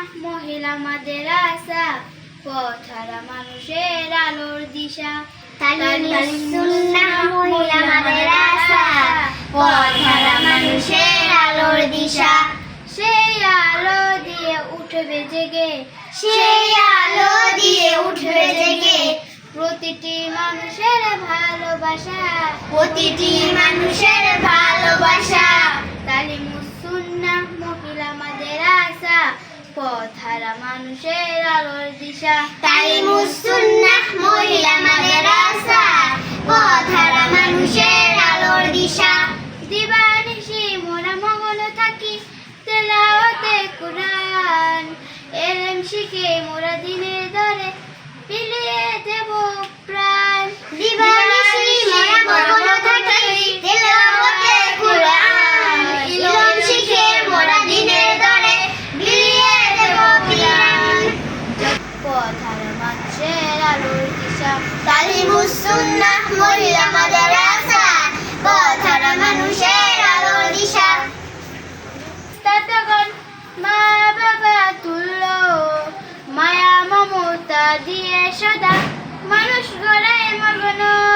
মহিলা আমাদের আশা পথারা মানুষের আলোর দিশা। মহিলা আমাদের আশা পথহারা মানুষের আলোর দিশা। সেই আলো দিয়ে উঠবে জেগে। সেই আলো দিয়ে উঠবে জেগে। প্রতিটি মানুষের ভালোবাসা। প্রতিটি মানুষের ভালোবাসা তালিমুসুন্না মহিলা আমাদের আশা মানুষের আলোর দিশা। তাই সুন্নাহ মহিলা আমাদের আশা পথহারা মানুষের আলোর দিশা। মোরা মগন থাকি, তেলাওয়াতে কুরআন। এলেম শিখে মোরা দিনে ধরে বিলিয়ে দেব প্রাণ দিবানিশি মোরা মগ্ন থাকি তেলাওয়াতে কুরআন ইলম শিখে মোরা দিনের ধরে বিলিয়ে দেব প্রাণ পথার মানুষের আলোর দিশা তালিমুস সুন্নাহ মহিলা মানুষের আলো দিশা। মা দিয়ে মানুষ গড়ায় মগন।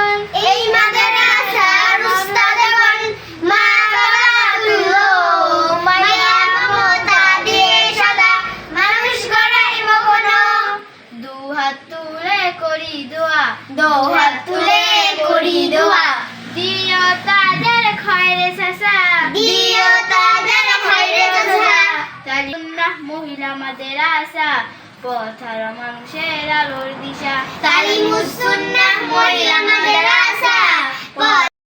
করি দোয়া দো হাত তুলে করি দোয়া। দিও তাদের খয়রে সাসা দিও তাদের খয়রে সাসা মহিলা মাদের আশা পথার মানুষের আলোর দিশা। তালিমুস